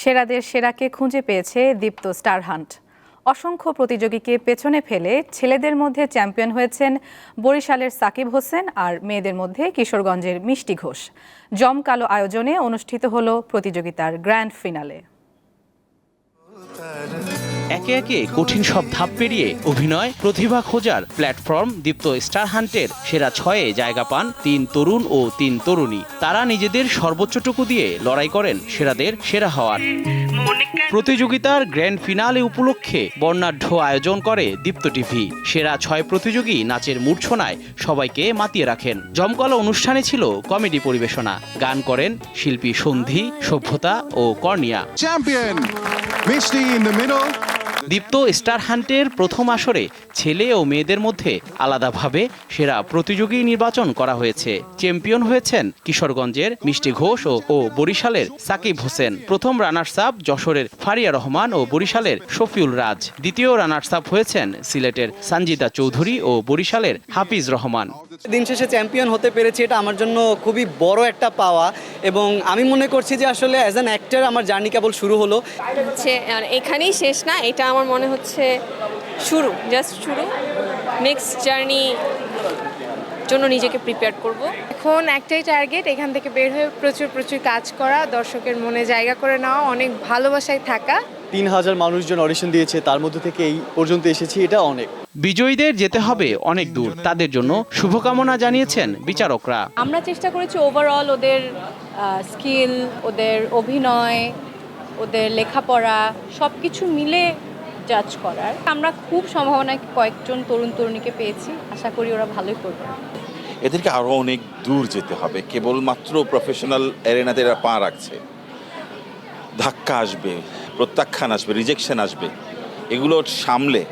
সেরাদের সেরাকে খুঁজে পেয়েছে দীপ্ত star hunt অসংখ্য প্রতিযোগীকে পেছনে ফেলে ছেলেদের মধ্যে চ্যাম্পিয়ন হয়েছেন বরিশালের সাকিব হোসেন আর মেয়েদের মধ্যে কিশোরগঞ্জের মিষ্টি ঘোষ। জমকালো আয়োজনে অনুষ্ঠিত হল প্রতিযোগিতার গ্র্যান্ড ফিনালে। একে একে কঠিন সব ধাপ পেরিয়ে অভিনয়, প্রতিভা খোঁজার প্ল্যাটফর্ম দীপ্ত স্টার হান্টের সেরা ছয়ে জায়গা পান তিন তরুণ ও তিন তরুণী তারা নিজেদের সর্বোচ্চটুকু দিয়ে লড়াই করেন সেরাদের সেরা হওয়ার প্রতিযোগিতার গ্র্যান্ড ফিনালে উপলক্ষে বর্ণাঢ্য আয়োজন করে দীপ্ত টিভি সেরা ছয় প্রতিযোগী নাচের মূর্ছনায় সবাইকে মাতিয়ে রাখেন জমকালো অনুষ্ঠানে ছিল কমেডি পরিবেশনা গান করেন শিল্পী সন্ধি, সভ্যতা ও কর্নিয়া champion. Misty in the middle. Deepto star হান্টের প্রথম আসরে ছেলে ও মেয়েদের মধ্যে আলাদাভাবে সেরা প্রতিযোগী নির্বাচন করা হয়েছে। চ্যাম্পিয়ন হয়েছেন কিশোরগঞ্জের মিষ্টি ঘোষ ও বরিশালের সাকিব হোসেন। প্রথম রানার্স আপ যশোরের ফারিয়া রহমান ও বরিশালের শফিউল রাজ। দ্বিতীয় রানার্স আপ হয়েছেন সিলেটের সঞ্জিদা চৌধুরী ও বরিশালের হাফিজ রহমান। দিন শেষে চ্যাম্পিয়ন হতে পেরেছি এটা আমার জন্য খুবই বড় একটা পাওয়া। এবং আমি মনে করছি যে আসলে অ্যাজ অ্যান অ্যাক্টার আমার জার্নি কেবল শুরু হলো। হচ্ছে আর এখানেই শেষ না এটা আমার মনে হচ্ছে শুরু জাস্ট শুরু। নেক্সট জার্নি জন্য নিজেকে প্রিপেয়ার করব। এখন একটাই টার্গেট এখান থেকে বের হয়ে প্রচুর প্রচুর কাজ করা দর্শকের মনে জায়গা করে নেওয়া অনেক ভালোবাসায় থাকা। তিন হাজার মানুষজন অডিশন দিয়েছে তার মধ্যে থেকে এই পর্যন্ত এসেছি এটা অনেক। বিজয়ীদের যেতে হবে অনেক দূর। তাদের জন্য শুভকামনা জানিয়েছেন বিচারকরা। আমরা চেষ্টা করেছি ওভারঅল ওদের স্কিল ওদের অভিনয় ওদের লেখাপড়া সব কিছু মিলে জাজ করার। আমরা খুব সম্ভাবনা কয়েকজন তরুণ তরুণীকে পেয়েছি। আশা করি ওরা ভালোই করবে। এদেরকে আরও অনেক দূর যেতে হবে। কেবলমাত্র প্রফেশনাল এরেনাতে এরা পা রাখছে। ধাক্কা আসবে প্রত্যাখ্যান আসবে রিজেকশন আসবে। এগুলো সামলে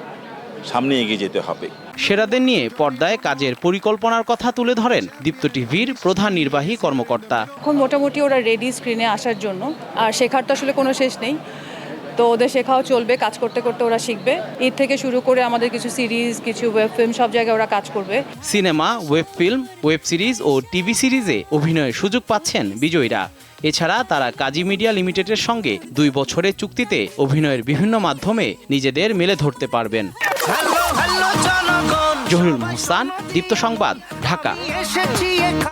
সামনে এগিয়ে যেতে হবে। সেরাদের নিয়ে পর্দায় কাজের পরিকল্পনার কথা তুলে ধরেন দীপ্ত টিভির প্রধান নির্বাহী কর্মকর্তা। এখন মোটামুটি ওরা রেডি স্ক্রিনে আসার জন্য। আর শেখার তো আসলে কোনো শেষ নেই। তো ওদের শেখাও চলবে কাজ করতে করতে ওরা শিখবে। ঈদ থেকে শুরু করে আমাদের কিছু সিরিজ কিছু ওয়েব ফিল্ম সব জায়গায় ওরা কাজ করবে। Cinema web film web series ও টিভি সিরিজে অভিনয়ের সুযোগ পাচ্ছেন বিজয়ীরা। এছাড়া তারা কাজী মিডিয়া লিমিটেডের সঙ্গে দুই বছরের চুক্তিতে অভিনয়ের বিভিন্ন মাধ্যমে নিজেদের মেলে ধরতে পারবেন। জহুরুল মোহসান দীপ্ত সংবাদ ঢাকা।